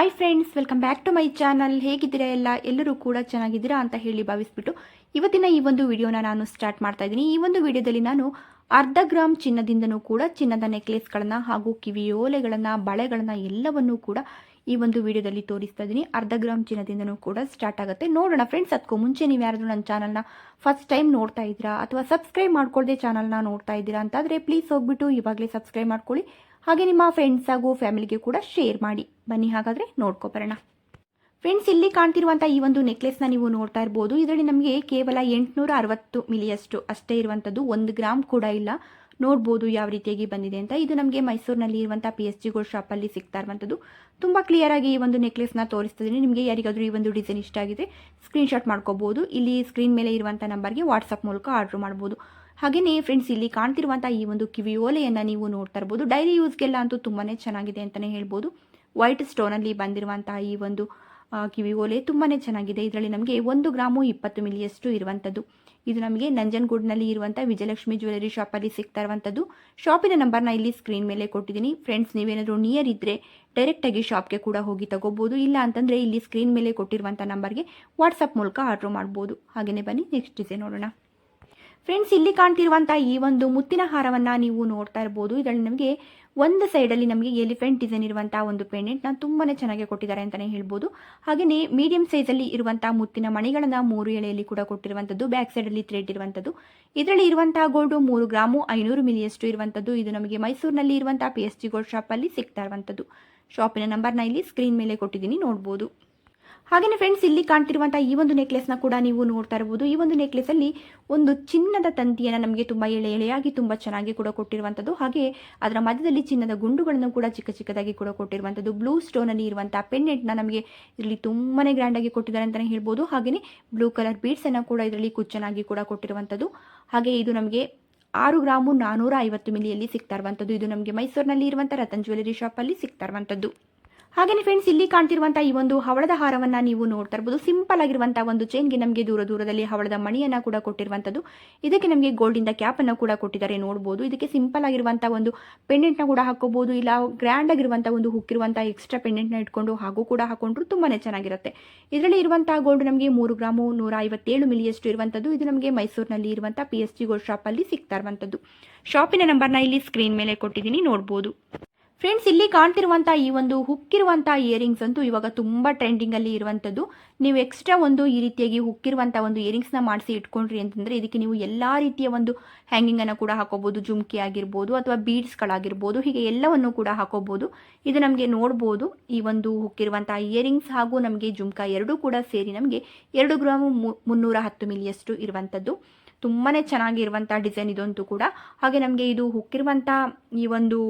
Hi friends welcome back to my channel ಹೇಗಿದ್ದೀರಾ ಎಲ್ಲ? ಎಲ್ಲರೂ ಕೂಡ ಚೆನ್ನಾಗಿದ್ದೀರಾ ಅಂತ ಹೇಳಿ ಭಾವಿಸ್ಬಿಟ್ಟು ಇವತ್ತಿನ ಈ ಒಂದು ವಿಡಿಯೋನ ನಾನು ಸ್ಟಾರ್ಟ್ ಮಾಡ್ತಾ ಇದ್ದೀನಿ. ಈ ಒಂದು ವಿಡಿಯೋದಲ್ಲಿ ನಾನು ಅರ್ಧ ಗ್ರಾಮ್ ಚಿನ್ನದಿಂದನೂ ಕೂಡ ಚಿನ್ನದ ನೆಕ್ಲೆಸ್ಗಳನ್ನು ಹಾಗೂ ಕಿವಿಯೋಲೆಗಳನ್ನು ಬಳೆಗಳನ್ನು ಎಲ್ಲವನ್ನೂ ಕೂಡ ಈ ಒಂದು ವಿಡಿಯೋದಲ್ಲಿ ತೋರಿಸ್ತಾ ಇದ್ದೀನಿ. ಅರ್ಧ ಗ್ರಾಮ್ ಚಿನ್ನದಿಂದನೂ ಕೂಡ ಸ್ಟಾರ್ಟ್ ಆಗುತ್ತೆ. ನೋಡೋಣ ಫ್ರೆಂಡ್ಸ್ ಅದಕ್ಕೂ ಮುಂಚೆ ನೀವು ಯಾರಾದರೂ ನನ್ನ ಚಾನಲ್ನ ಫಸ್ಟ್ ಟೈಮ್ ನೋಡ್ತಾ ಇದ್ದೀರಾ ಅಥವಾ ಸಬ್ಸ್ಕ್ರೈಬ್ ಮಾಡ್ಕೊಳ್ಳದೆ ಚಾನಲ್ನ ನೋಡ್ತಾ ಇದ್ದೀರಾ ಅಂತಾದರೆ ಪ್ಲೀಸ್ ಹೋಗ್ಬಿಟ್ಟು ಇವಾಗಲೇ ಸಬ್ಸ್ಕ್ರೈಬ್ ಮಾಡ್ಕೊಳ್ಳಿ. ಹಾಗೆ ನಿಮ್ಮ ಫ್ರೆಂಡ್ಸ್ ಹಾಗೂ ಫ್ಯಾಮಿಲಿಗೆ ಕೂಡ ಶೇರ್ ಮಾಡಿ. ಬನ್ನಿ ಹಾಗಾದರೆ ನೋಡ್ಕೊಬರೋಣ ಫ್ರೆಂಡ್ಸ್ ಇಲ್ಲಿ ಕಾಣ್ತಿರುವಂಥ ಈ ಒಂದು ನೆಕ್ಲೆಸ್ನ ನೀವು ನೋಡ್ತಾ ಇರ್ಬೋದು. ಇದರಲ್ಲಿ ನಮಗೆ ಕೇವಲ ಎಂಟುನೂರ ಅರವತ್ತು ಮಿಲಿಯಷ್ಟು ಅಷ್ಟೇ ಇರುವಂಥದ್ದು ಒಂದು ಗ್ರಾಮ್ ಕೂಡ ಇಲ್ಲ. ನೋಡ್ಬೋದು ಯಾವ ರೀತಿಯಾಗಿ ಬಂದಿದೆ ಅಂತ. ಇದು ನಮಗೆ ಮೈಸೂರಿನಲ್ಲಿ ಇರುವಂಥ ಪಿ ಎಸ್ ಜಿ ಗೋಲ್ಡ್ ಶಾಪಲ್ಲಿ ಸಿಗ್ತಾ ಇರುವಂಥದ್ದು ತುಂಬ ಕ್ಲಿಯರಾಗಿ ಈ ಒಂದು ನೆಕ್ಲೆಸ್ನ ತೋರಿಸ್ತಾ ಇದ್ದೀನಿ ನಿಮಗೆ ಯಾರಿಗಾದರೂ ಈ ಒಂದು ಡಿಸೈನ್ ಇಷ್ಟ ಆಗಿದೆ ಸ್ಕ್ರೀನ್ ಶಾಟ್ ಮಾಡ್ಕೋಬೋದು. ಇಲ್ಲಿ ಸ್ಕ್ರೀನ್ ಮೇಲೆ ಇರುವಂಥ ನಂಬರ್ಗೆ ವಾಟ್ಸಪ್ ಮೂಲಕ ಆರ್ಡರ್ ಮಾಡ್ಬೋದು. ಹಾಗೆಯೇ ಫ್ರೆಂಡ್ಸ್ ಇಲ್ಲಿ ಕಾಣ್ತಿರುವಂಥ ಈ ಒಂದು ಕಿವಿ ಓಲೆಯನ್ನು ನೀವು ನೋಡ್ತಾ ಇರ್ಬೋದು. ಡೈಲಿ ಯೂಸ್ಗೆಲ್ಲ ಅಂತೂ ತುಂಬಾ ಚೆನ್ನಾಗಿದೆ ಅಂತಲೇ ಹೇಳ್ಬೋದು. ವೈಟ್ ಸ್ಟೋನಲ್ಲಿ ಬಂದಿರುವಂತಹ ಈ ಒಂದು ಕಿವಿ ಓಲೆ ತುಂಬಾ ಚೆನ್ನಾಗಿದೆ. ಇದರಲ್ಲಿ ನಮಗೆ ಒಂದು ಗ್ರಾಮು ಇಪ್ಪತ್ತು ಮಿಲಿಯಷ್ಟು ಇರುವಂಥದ್ದು ಇದು ನಮಗೆ ನಂಜನಗೂಡಿನಲ್ಲಿ ಇರುವಂಥ ವಿಜಯಲಕ್ಷ್ಮಿ ಜ್ಯುವೆಲರಿ ಶಾಪಲ್ಲಿ ಸಿಗ್ತಾ ಇರುವಂಥದ್ದು ಶಾಪಿನ ನಂಬರ್ನ ಇಲ್ಲಿ ಸ್ಕ್ರೀನ್ ಮೇಲೆ ಕೊಟ್ಟಿದ್ದೀನಿ. ಫ್ರೆಂಡ್ಸ್ ನೀವೇನಾದರೂ ನಿಯರ್ ಇದ್ದರೆ ಡೈರೆಕ್ಟಾಗಿ ಶಾಪ್ಗೆ ಕೂಡ ಹೋಗಿ ತಗೋಬೋದು. ಇಲ್ಲ ಅಂತಂದರೆ ಇಲ್ಲಿ ಸ್ಕ್ರೀನ್ ಮೇಲೆ ಕೊಟ್ಟಿರುವಂಥ ನಂಬರ್ಗೆ ವಾಟ್ಸಪ್ ಮೂಲಕ ಆರ್ಡ್ರ್ ಮಾಡ್ಬೋದು. ಹಾಗೆಯೇ ಬನ್ನಿ ನೆಕ್ಸ್ಟ್ ಡಿಸೈನ್ ನೋಡೋಣ. ಫ್ರೆಂಡ್ಸ್ ಇಲ್ಲಿ ಕಾಣ್ತಿರುವಂತಹ ಈ ಒಂದು ಮುತ್ತಿನ ಹಾರವನ್ನು ನೀವು ನೋಡ್ತಾ ಇರ್ಬೋದು. ಇದರಲ್ಲಿ ನಮಗೆ ಒಂದು ಸೈಡಲ್ಲಿ ನಮಗೆ ಎಲಿಫೆಂಟ್ ಡಿಸೈನ್ ಇರುವಂತಹ ಒಂದು ಪೇಂಡೆಂಟ್ನ ತುಂಬಾ ಚೆನ್ನಾಗಿ ಕೊಟ್ಟಿದ್ದಾರೆ ಅಂತಲೇ ಹೇಳ್ಬೋದು. ಹಾಗೆಯೇ ಮೀಡಿಯಂ ಸೈಜಲ್ಲಿ ಇರುವಂತಹ ಮುತ್ತಿನ ಮಣಿಗಳನ್ನು ಮೂರು ಎಳೆಯಲ್ಲಿ ಕೂಡ ಕೊಟ್ಟಿರುವಂಥದ್ದು ಬ್ಯಾಕ್ ಸೈಡಲ್ಲಿ ಥ್ರೆಡ್ ಇರುವಂಥದ್ದು. ಇದರಲ್ಲಿ ಇರುವಂತಹ ಗೋಲ್ಡು ಮೂರು ಗ್ರಾಮು, ಐನೂರು ಮಿಲಿಯಷ್ಟು ಇರುವಂಥದ್ದು. ಇದು ನಮಗೆ ಮೈಸೂರಿನಲ್ಲಿ ಇರುವಂತಹ ಪಿ ಎಸ್ ಜಿ ಗೋಲ್ಡ್ ಶಾಪಲ್ಲಿ ಸಿಗ್ತಾ ಇರುವಂಥದ್ದು. ಶಾಪಿನ ನಂಬರ್ನ ಇಲ್ಲಿ ಸ್ಕ್ರೀನ್ ಮೇಲೆ ಕೊಟ್ಟಿದ್ದೀನಿ, ನೋಡ್ಬೋದು. ಹಾಗೆಯೇ ಫ್ರೆಂಡ್ಸ್ ಇಲ್ಲಿ ಕಾಣ್ತಿರುವಂಥ ಈ ಒಂದು ನೆಕ್ಲೆಸ್ನ ಕೂಡ ನೀವು ನೋಡ್ತಾ ಇರ್ಬೋದು. ಈ ಒಂದು ನೆಕ್ಲೆಸಲ್ಲಿ ಒಂದು ಚಿನ್ನದ ತಂತಿಯನ್ನು ನಮಗೆ ತುಂಬ ಎಳೆ ಎಳೆಯಾಗಿ ತುಂಬ ಚೆನ್ನಾಗಿ ಕೂಡ ಕೊಟ್ಟಿರುವಂಥದ್ದು ಹಾಗೆ ಅದರ ಮಧ್ಯದಲ್ಲಿ ಚಿನ್ನದ ಗುಂಡುಗಳನ್ನು ಕೂಡ ಚಿಕ್ಕ ಚಿಕ್ಕದಾಗಿ ಕೂಡ ಕೊಟ್ಟಿರುವಂಥದ್ದು ಬ್ಲೂ ಸ್ಟೋನಲ್ಲಿ ಇರುವಂಥ ಪೆಂಡೆಂಟ್ನ ನಮಗೆ ಇದರಲ್ಲಿ ತುಂಬಾ ಗ್ರ್ಯಾಂಡಾಗಿ ಕೊಟ್ಟಿದ್ದಾರೆ ಅಂತಲೇ ಹೇಳ್ಬೋದು. ಹಾಗೆಯೇ ಬ್ಲೂ ಕಲರ್ ಬೀಡ್ಸನ್ನು ಕೂಡ ಇದರಲ್ಲಿ ಕುಚ್ಚನಾಗಿ ಕೂಡ ಕೊಟ್ಟಿರುವಂಥದ್ದು ಹಾಗೆ ಇದು ನಮಗೆ ಆರು ಗ್ರಾಮು ನಾನ್ನೂರ ಐವತ್ತು ಮಿಲಿಯಲ್ಲಿ ಸಿಗ್ತಾ ಇರುವಂಥದ್ದು ಇದು ನಮಗೆ ಮೈಸೂರಿನಲ್ಲಿ ಇರುವಂಥ ರತನ್ ಜ್ಯುವೆಲರಿ ಶಾಪಲ್ಲಿ ಸಿಗ್ತಾ ಇರುವಂಥದ್ದು ಹಾಗೆಯೇ ಫ್ರೆಂಡ್ಸ್ ಇಲ್ಲಿ ಕಾಣ್ತಿರುವಂತ ಈ ಒಂದು ಹವಳದ ಹಾರವನ್ನು ನೀವು ನೋಡ್ತಾ ಇರ್ಬೋದು. ಸಿಂಪಲ್ ಆಗಿರುವಂಥ ಒಂದು ಚೈನ್ಗೆ ನಮಗೆ ದೂರ ದೂರದಲ್ಲಿ ಹವಳದ ಮಣಿಯನ್ನ ಕೂಡ ಕೊಟ್ಟಿರುವಂತದ್ದು ಇದಕ್ಕೆ ನಮಗೆ ಗೋಲ್ಡಿಂದ ಅನ್ನ ಕೂಡ ಕೊಟ್ಟಿದ್ದಾರೆ ನೋಡಬಹುದು ಇದಕ್ಕೆ ಸಿಂಪಲ್ ಆಗಿರುವಂಥ ಒಂದು ಪೆಂಡೆಂಟ್ನ ಕೂಡ ಹಾಕೋಬಹುದು ಇಲ್ಲ ಗ್ರ್ಯಾಂಡ್ ಆಗಿರುವಂಥ ಒಂದು ಹುಕ್ಕಿರುವಂಥ ಎಕ್ಸ್ಟ್ರಾ ಪೆಂಡೆಂಟ್ನ ಇಟ್ಕೊಂಡು ಹಾಗೂ ಕೂಡ ಹಾಕೊಂಡ್ರು ತುಂಬಾನೇ ಚೆನ್ನಾಗಿರುತ್ತೆ. ಇದರಲ್ಲಿ ಇರುವಂಥ ಗೋಲ್ಡ್ ನಮಗೆ ಮೂರು ಗ್ರಾಮು ನೂರ ಐವತ್ತೇಳು ಮಿಲಿಯಷ್ಟು ಇರುವಂಥದ್ದು. ಇದು ನಮಗೆ ಮೈಸೂರಿನಲ್ಲಿ ಇರುವಂಥ ಪಿ ಎಸ್ ಜಿ ಗೋಲ್ಡ್ ಶಾಪಲ್ಲಿ ಸಿಗ್ತಾ ಇರುವಂಥದ್ದು. ಶಾಪಿನ ನಂಬರ್ನ ಇಲ್ಲಿ ಸ್ಕ್ರೀನ್ ಮೇಲೆ ಕೊಟ್ಟಿದ್ದೀನಿ, ನೋಡ್ಬೋದು. ಫ್ರೆಂಡ್ಸ್ ಇಲ್ಲಿ ಕಾಣ್ತಿರುವಂಥ ಈ ಒಂದು ಹುಕ್ಕಿರುವಂಥ ಇಯರಿಂಗ್ಸ್ ಅಂತೂ ಇವಾಗ ತುಂಬ ಟ್ರೆಂಡಿಂಗಲ್ಲಿ ಇರುವಂಥದ್ದು. ನೀವು ಎಕ್ಸ್ಟ್ರಾ ಒಂದು ಈ ರೀತಿಯಾಗಿ ಹುಕ್ಕಿರುವಂಥ ಒಂದು ಇಯರಿಂಗ್ಸ್ನ ಮಾಡಿಸಿ ಇಟ್ಕೊಂಡ್ರಿ ಅಂತಂದರೆ ಇದಕ್ಕೆ ನೀವು ಎಲ್ಲ ರೀತಿಯ ಒಂದು ಹ್ಯಾಂಗಿಂಗನ್ನು ಕೂಡ ಹಾಕೋಬೋದು. ಜುಮ್ಕಿ ಆಗಿರ್ಬೋದು ಅಥವಾ ಬೀಡ್ಸ್ಗಳಾಗಿರ್ಬೋದು ಹೀಗೆ ಎಲ್ಲವನ್ನು ಕೂಡ ಹಾಕೋಬೋದು. ಇದು ನಮಗೆ ನೋಡ್ಬೋದು. ಈ ಒಂದು ಹುಕ್ಕಿರುವಂಥ ಇಯರಿಂಗ್ಸ್ ಹಾಗೂ ನಮಗೆ ಜುಮ್ಕಾ ಎರಡೂ ಕೂಡ ಸೇರಿ ನಮಗೆ ಎರಡು ಗ್ರಾಮು ಮುನ್ನೂರ ಹತ್ತು ಮಿಲಿಯಷ್ಟು ಇರುವಂಥದ್ದು. ತುಂಬಾ ಚೆನ್ನಾಗಿರುವಂಥ ಡಿಸೈನ್ ಇದಂತೂ ಕೂಡ. ಹಾಗೆ ನಮಗೆ ಇದು ಹುಕ್ಕಿರುವಂಥ ಈ ಒಂದು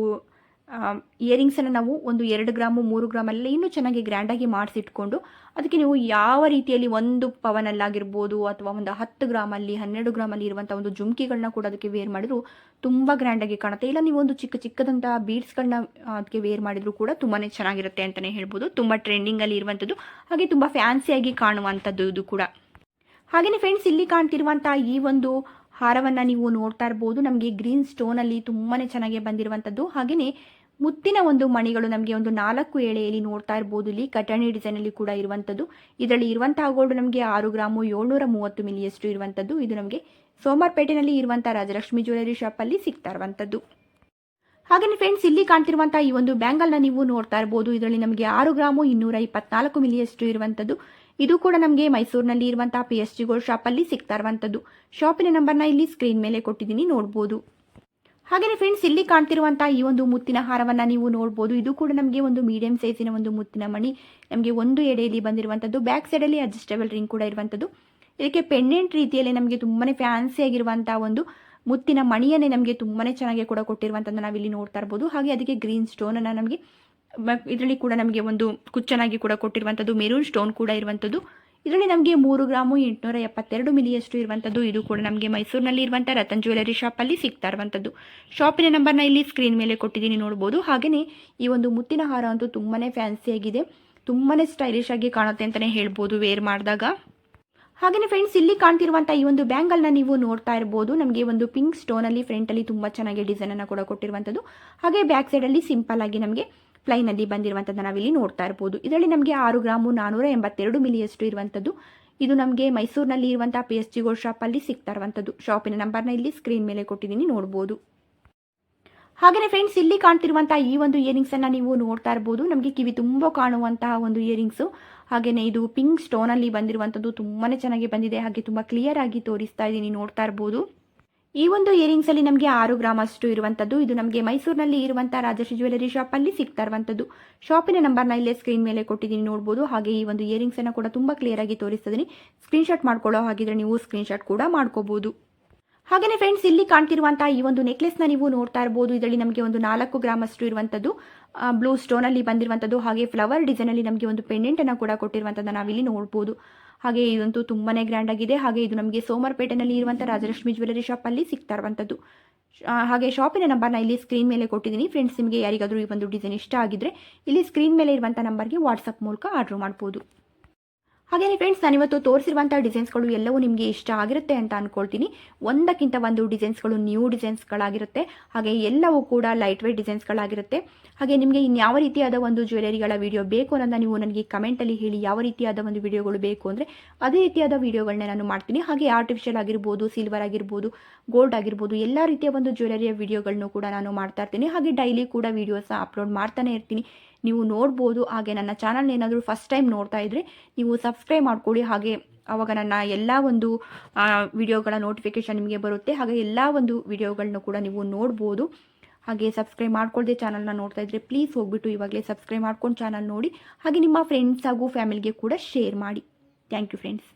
ಇಯರಿಂಗ್ಸನ್ನು ನಾವು ಒಂದು ಎರಡು ಗ್ರಾಮು, ಮೂರು ಗ್ರಾಮಲ್ಲ ಇನ್ನೂ ಚೆನ್ನಾಗಿ ಗ್ರ್ಯಾಂಡಾಗಿ ಮಾಡಿಸಿಟ್ಕೊಂಡು ಅದಕ್ಕೆ ನೀವು ಯಾವ ರೀತಿಯಲ್ಲಿ ಒಂದು ಪವನಲ್ಲಾಗಿರ್ಬೋದು ಅಥವಾ ಒಂದು ಹತ್ತು ಗ್ರಾಮಲ್ಲಿ, ಹನ್ನೆರಡು ಗ್ರಾಮಲ್ಲಿ ಇರುವಂಥ ಒಂದು ಜುಮ್ಕಿಗಳನ್ನ ಕೂಡ ಅದಕ್ಕೆ ವೇರ್ ಮಾಡಿದ್ರು, ತುಂಬ ಗ್ರ್ಯಾಂಡಾಗಿ ಕಾಣುತ್ತೆ. ಇಲ್ಲ, ನೀವು ಒಂದು ಚಿಕ್ಕ ಚಿಕ್ಕದಂಥ ಬೀಡ್ಸ್ಗಳನ್ನ ಅದಕ್ಕೆ ವೇರ್ ಮಾಡಿದ್ರು ಕೂಡ ತುಂಬಾ ಚೆನ್ನಾಗಿರುತ್ತೆ ಅಂತಲೇ ಹೇಳ್ಬೋದು. ತುಂಬ ಟ್ರೆಂಡಿಂಗಲ್ಲಿ ಇರುವಂಥದ್ದು, ಹಾಗೆ ತುಂಬ ಫ್ಯಾನ್ಸಿಯಾಗಿ ಕಾಣುವಂಥದ್ದು ಇದು ಕೂಡ. ಹಾಗೆಯೇ ಫ್ರೆಂಡ್ಸ್ ಇಲ್ಲಿ ಕಾಣ್ತಿರುವಂಥ ಈ ಒಂದು ಹಾರವನ್ನು ನೀವು ನೋಡ್ತಾ ಇರ್ಬೋದು. ನಮಗೆ ಗ್ರೀನ್ ಸ್ಟೋನಲ್ಲಿ ತುಂಬಾ ಚೆನ್ನಾಗಿ ಬಂದಿರುವಂಥದ್ದು. ಹಾಗೆಯೇ ಮುತ್ತಿನ ಒಂದು ಮಣಿಗಳು ನಮಗೆ ಒಂದು ನಾಲ್ಕು ಎಳೆಯಲ್ಲಿ ನೋಡ್ತಾ ಇರ್ಬೋದು. ಇಲ್ಲಿ ಕಟಣಿ ಡಿಸೈನಲ್ಲಿ ಕೂಡ ಇರುವಂಥದ್ದು ಇದರಲ್ಲಿ ಇರುವಂತಹ ಗೋಲ್ಡ್ ನಮಗೆ ಆರು ಗ್ರಾಮು ಏಳ್ನೂರ ಮೂವತ್ತು ಮಿಲಿಯಷ್ಟು ಇರುವಂಥದ್ದು ಇದು ನಮಗೆ ಸೋಮಾರ್ಪೇಟೆನಲ್ಲಿ ಇರುವಂಥ ರಾಜಲಕ್ಷ್ಮಿ ಜ್ಯುವೆಲರಿ ಶಾಪಲ್ಲಿ ಸಿಗ್ತಾ ಇರುವಂಥದ್ದು ಹಾಗೆಯೇ ಫ್ರೆಂಡ್ಸ್ ಇಲ್ಲಿ ಕಾಣ್ತಿರುವಂತಹ ಈ ಒಂದು ಬ್ಯಾಂಗಲ್ನ ನೀವು ನೋಡ್ತಾ ಇರಬಹುದು ಇದರಲ್ಲಿ ನಮಗೆ ಆರು ಗ್ರಾಮು ಇನ್ನೂರ ಇಪ್ಪತ್ನಾಲ್ಕು ಮಿಲಿಯಷ್ಟು ಇರುವಂಥದ್ದು ಇದು ಕೂಡ ನಮಗೆ ಮೈಸೂರಿನಲ್ಲಿ ಇರುವಂತಹ ಪಿ ಎಸ್ ಜಿ ಗೋಲ್ಡ್ ಶಾಪಲ್ಲಿ ಸಿಗ್ತಾ ಇರುವಂಥದ್ದು ಶಾಪಿನ ನಂಬರ್ನ ಇಲ್ಲಿ ಸ್ಕ್ರೀನ್ ಮೇಲೆ ಕೊಟ್ಟಿದ್ದೀನಿ, ನೋಡ್ಬೋದು. ಹಾಗೆಯೇ ಫ್ರೆಂಡ್ಸ್ ಇಲ್ಲಿ ಕಾಣ್ತಿರುವಂತಹ ಈ ಒಂದು ಮುತ್ತಿನ ಹಾರವನ್ನು ನೀವು ನೋಡ್ಬೋದು. ಇದು ಕೂಡ ನಮಗೆ ಒಂದು ಮೀಡಿಯಂ ಸೈಜಿನ ಒಂದು ಮುತ್ತಿನ ಮಣಿ. ನಮಗೆ ಒಂದು ಎಡೆಯಲ್ಲಿ ಬಂದಿರುವಂಥದ್ದು ಬ್ಯಾಕ್ ಸೈಡಲ್ಲಿ ಅಡ್ಜಸ್ಟೇಬಲ್ ರಿಂಗ್ ಕೂಡ ಇರುವಂಥದ್ದು ಇದಕ್ಕೆ ಪೆಂಡೆಂಟ್ ರೀತಿಯಲ್ಲಿ ನಮಗೆ ತುಂಬಾ ಫ್ಯಾನ್ಸಿ ಆಗಿರುವಂಥ ಒಂದು ಮುತ್ತಿನ ಮಣಿಯನ್ನೇ ನಮಗೆ ತುಂಬಾ ಚೆನ್ನಾಗಿ ಕೂಡ ಕೊಟ್ಟಿರುವಂಥದ್ದು ನಾವಿಲ್ಲಿ ನೋಡ್ತಾ ಇರ್ಬೋದು. ಹಾಗೆ ಅದಕ್ಕೆ ಗ್ರೀನ್ ಸ್ಟೋನ್ ಸ್ಟೋನನ್ನು ನಮಗೆ ಇದರಲ್ಲಿ ಕೂಡ ನಮಗೆ ಒಂದು ಕುಚ್ಚನಾಗಿ ಕೂಡ ಕೊಟ್ಟಿರುವಂಥದ್ದು ಮೆರೂನ್ ಸ್ಟೋನ್ ಕೂಡ ಇರುವಂಥದ್ದು ಇದರಲ್ಲಿ ನಮಗೆ ಮೂರು ಗ್ರಾಮು ಎಂಟುನೂರ ಎಪ್ಪತ್ತೆರಡು ಮಿಲಿಯಷ್ಟು ಇರುವಂಥದ್ದು. ಇದು ಕೂಡ ನಮಗೆ ಮೈಸೂರಿನಲ್ಲಿ ಇರುವಂಥ ರತನ್ ಜ್ಯುವೆಲರಿ ಶಾಪಲ್ಲಿ ಸಿಗ್ತಾ ಇರುವಂಥದ್ದು. ಶಾಪಿನ ನಂಬರ್ನ ಇಲ್ಲಿ ಸ್ಕ್ರೀನ್ ಮೇಲೆ ಕೊಟ್ಟಿದ್ದೀನಿ ನೋಡ್ಬೋದು. ಹಾಗೆಯೇ ಈ ಒಂದು ಮುತ್ತಿನ ಹಾರ ಅಂತೂ ತುಂಬಾ ಫ್ಯಾನ್ಸಿಯಾಗಿದೆ ತುಂಬಾ ಸ್ಟೈಲಿಶ್ ಆಗಿ ಕಾಣುತ್ತೆ ಅಂತಲೇ ಹೇಳ್ಬೋದು ವೇರ್ ಮಾಡಿದಾಗ. ಹಾಗೆಯೇ ಫ್ರೆಂಡ್ಸ್, ಇಲ್ಲಿ ಕಾಣ್ತಿರುವಂಥ ಈ ಒಂದು ಬ್ಯಾಂಗಲ್ನ ನೀವು ನೋಡ್ತಾ ಇರ್ಬೋದು. ನಮಗೆ ಒಂದು ಪಿಂಕ್ ಸ್ಟೋನಲ್ಲಿ ಫ್ರಂಟಲ್ಲಿ ತುಂಬ ಚೆನ್ನಾಗಿ ಡಿಸೈನನ್ನು ಕೂಡ ಕೊಟ್ಟಿರುವಂಥದ್ದು. ಹಾಗೆ ಬ್ಯಾಕ್ ಸೈಡಲ್ಲಿ ಸಿಂಪಲ್ ಆಗಿ ನಮಗೆ ಪ್ಲೈನಲ್ಲಿ ಬಂದಿರುವಂಥದ್ದು ನಾವಿಲ್ಲಿ ನೋಡ್ತಾ ಇರ್ಬೋದು. ಇದರಲ್ಲಿ ನಮಗೆ ಆರು ಗ್ರಾಮು ನಾನ್ನೂರ ಎಂಬತ್ತೆರಡು ಮಿಲಿಯಷ್ಟು ಇರುವಂಥದ್ದು ಇದು ನಮಗೆ ಮೈಸೂರಿನಲ್ಲಿ ಇರುವಂಥ ಪಿ ಎಸ್ ಜಿ ಗೋಲ್ಡ್ ಶಾಪಲ್ಲಿ ಸಿಗ್ತಾ ಇರುವಂಥದ್ದು ಶಾಪಿನ ನಂಬರ್ನ ಇಲ್ಲಿ ಸ್ಕ್ರೀನ್ ಮೇಲೆ ಕೊಟ್ಟಿದ್ದೀನಿ, ನೋಡ್ಬೋದು. ಹಾಗೆಯೇ ಫ್ರೆಂಡ್ಸ್ ಇಲ್ಲಿ ಕಾಣ್ತಿರುವಂಥ ಈ ಒಂದು ಇಯರಿಂಗ್ಸ್ ಇಯರಿಂಗ್ಸನ್ನು ನೀವು ನೋಡ್ತಾ ಇರ್ಬೋದು. ನಮಗೆ ಕಿವಿ ತುಂಬ ಕಾಣುವಂತಹ ಒಂದು ಇಯರಿಂಗ್ಸು ಹಾಗೆಯೇ ಇದು ಪಿಂಕ್ ಸ್ಟೋನಲ್ಲಿ ಬಂದಿರುವಂಥದ್ದು ತುಂಬಾ ಚೆನ್ನಾಗಿ ಬಂದಿದೆ. ಹಾಗೆ ತುಂಬ ಕ್ಲಿಯರ್ ಆಗಿ ತೋರಿಸ್ತಾ ಇದ್ದೀನಿ, ನೋಡ್ತಾ ಇರ್ಬೋದು. ಈ ಒಂದು ಇಯರಿಂಗ್ಸ್ ಅಲ್ಲಿ ನಮಗೆ ಆರು ಗ್ರಾಮ್ ಅಷ್ಟು ಇರುವಂಥದ್ದು ಇದು ನಮಗೆ ಮೈಸೂರಿನಲ್ಲಿ ಇರುವಂತಹ ರಾಜಶ್ರೀ ಜ್ಯುವೆಲರಿ ಅಲ್ಲಿ ಸಿಗ್ತಾ ಇರುವಂಥದ್ದು ಶಾಪಿನ ನಂಬರ್ನ ಇಲ್ಲೇ ಸ್ಕ್ರೀನ್ ಮೇಲೆ ಕೊಟ್ಟಿದ್ದೀನಿ ನೋಡಬಹುದು ಹಾಗೆ ಈ ಒಂದು ಇಯರಿಂಗ್ಸ್ ಇಯರಿಂಗ್ಸನ್ನು ಕೂಡ ತುಂಬಾ ಕ್ಲಿಯರ್ ಆಗಿ ತೋರಿಸ್ತಿದ್ದೀನಿ ಸ್ಕ್ರೀನ್ಶಾಟ್ ಮಾಡ್ಕೊಳ್ಳೋ ಹಾಗಿದ್ರೆ ನೀವು ಸ್ಕ್ರೀನ್ಶಾಟ್ ಕೂಡ ಮಾಡ್ಕೋಬೋದು. ಹಾಗೆಯೇ ಫ್ರೆಂಡ್ಸ್ ಇಲ್ಲಿ ಕಾಣ್ತಿರುವಂತಹ ಈ ಒಂದು ನೆಕ್ಲೆಸ್ನ ನೀವು ನೋಡ್ತಾ ಇರ್ಬೋದು. ಇದರಲ್ಲಿ ನಮಗೆ ಒಂದು ನಾಲ್ಕು ಗ್ರಾಮ್ ಅಷ್ಟು ಇರುವಂಥದ್ದು ಬ್ಲೂ ಸ್ಟೋನಲ್ಲಿ ಬಂದಿರುವಂಥದ್ದು ಹಾಗೆ ಫ್ಲವರ್ ಡಿಸೈನಲ್ಲಿ ನಮಗೆ ಒಂದು ಪೆಂಡೆಂಟನ್ನು ಕೂಡ ಕೊಟ್ಟಿರುವಂಥದ್ದು ನಾವಿಲ್ಲಿ ನೋಡಬಹುದು ಹಾಗೆ ಇದಂತೂ ತುಂಬಾನೇ ಗ್ರ್ಯಾಂಡ್ ಆಗಿದೆ. ಹಾಗೆ ಇದು ನಮಗೆ ಸೋಮರ್ಪೇಟೆನಲ್ಲಿ ಇರುವಂಥ ರಾಜಲಕ್ಷ್ಮಿ ಜ್ಯುವೆಲರಿ ಶಾಪಲ್ಲಿ ಸಿಗ್ತಾ ಇರುವಂಥದ್ದು ಹಾಗೆ ಶಾಪಿನ ನಂಬರ್ನ ಇಲ್ಲಿ ಸ್ಕ್ರೀನ್ ಮೇಲೆ ಕೊಟ್ಟಿದ್ದೀನಿ. ಫ್ರೆಂಡ್ಸ್ ನಿಮಗೆ ಯಾರಿಗಾದರೂ ಈ ಒಂದು ಡಿಸೈನ್ ಇಷ್ಟ ಆಗಿದ್ರೆ, ಇಲ್ಲಿ ಸ್ಕ್ರೀನ್ ಮೇಲೆ ಇರುವಂಥ ನಂಬರ್ಗೆ ವಾಟ್ಸಪ್ ಮೂಲಕ ಆರ್ಡರ್ ಮಾಡ್ಬೋದು. ಹಾಗೆಯೇ ಫ್ರೆಂಡ್ಸ್ ನಾನಿವತ್ತು ತೋರಿಸಿರುವಂಥ ಡಿಸೈನ್ಸ್ಗಳು ಎಲ್ಲವೂ ನಿಮಗೆ ಇಷ್ಟ ಆಗಿರುತ್ತೆ ಅಂತ ಅಂದ್ಕೊಳ್ತೀನಿ ಒಂದಕ್ಕಿಂತ ಒಂದು ಡಿಸೈನ್ಸ್ಗಳು ನ್ಯೂ ಡಿಸೈನ್ಸ್ಗಳಾಗಿರುತ್ತೆ ಹಾಗೆ ಎಲ್ಲವೂ ಕೂಡ ಲೈಟ್ ವೇಟ್ ಡಿಸೈನ್ಸ್ಗಳಾಗಿರುತ್ತೆ ಹಾಗೆ ನಿಮಗೆ ಇನ್ಯಾವ ರೀತಿಯಾದ ಒಂದು ಜ್ಯುವೆಲರಿಗಳ ವಿಡಿಯೋ ಬೇಕು ಅನ್ನೋದನ್ನ ನೀವು ನನಗೆ ಕಮೆಂಟಲ್ಲಿ ಹೇಳಿ ಯಾವ ರೀತಿಯಾದ ಒಂದು ವಿಡಿಯೋಗಳು ಬೇಕು ಅಂದರೆ ಅದೇ ರೀತಿಯಾದ ವಿಡಿಯೋಗಳನ್ನ ನಾನು ಮಾಡ್ತೀನಿ. ಹಾಗೆ ಆರ್ಟಿಫಿಷಿಯಲ್ ಆಗಿರ್ಬೋದು ಸಿಲ್ವರ್ ಆಗಿರ್ಬೋದು ಗೋಲ್ಡ್ ಆಗಿರ್ಬೋದು, ಎಲ್ಲ ರೀತಿಯ ಒಂದು ಜ್ಯುವೆಲರಿಯ ವಿಡಿಯೋಗಳನ್ನು ಕೂಡ ನಾನು ಮಾಡ್ತಾ ಇರ್ತೀನಿ. ಹಾಗೆ ಡೈಲಿ ಕೂಡ ವೀಡಿಯೋಸ್ನ ಅಪ್ಲೋಡ್ ಮಾಡ್ತಾನೆ ಇರ್ತೀನಿ. ನೀವು ನೋಡ್ಬೋದು. ಹಾಗೆ ನನ್ನ ಚಾನಲ್ ಏನಾದರೂ ಫಸ್ಟ್ ಟೈಮ್ ನೋಡ್ತಾ ಇದ್ದರೆ ನೀವು ಸಬ್ಸ್ಕ್ರೈಬ್ ಮಾಡ್ಕೊಳ್ಳಿ. ಹಾಗೆ ಆವಾಗ ನನ್ನ ಎಲ್ಲ ಒಂದು ವಿಡಿಯೋಗಳ ನೋಟಿಫಿಕೇಷನ್ ನಿಮಗೆ ಬರುತ್ತೆ. ಹಾಗೆ ಎಲ್ಲ ಒಂದು ವಿಡಿಯೋಗಳನ್ನ ಕೂಡ ನೀವು ನೋಡ್ಬೋದು. ಹಾಗೆ ಸಬ್ಸ್ಕ್ರೈಬ್ ಮಾಡ್ಕೊಳ್ದೆ ಚಾನಲ್ನ ನೋಡ್ತಾ ಇದ್ದರೆ ಪ್ಲೀಸ್ ಹೋಗ್ಬಿಟ್ಟು ಇವಾಗಲೇ ಸಬ್ಸ್ಕ್ರೈಬ್ ಮಾಡ್ಕೊಂಡು ಚಾನಲ್ ನೋಡಿ. ಹಾಗೆ ನಿಮ್ಮ ಫ್ರೆಂಡ್ಸ್ ಹಾಗೂ ಫ್ಯಾಮಿಲಿಗೆ ಕೂಡ ಶೇರ್ ಮಾಡಿ. Thank you friends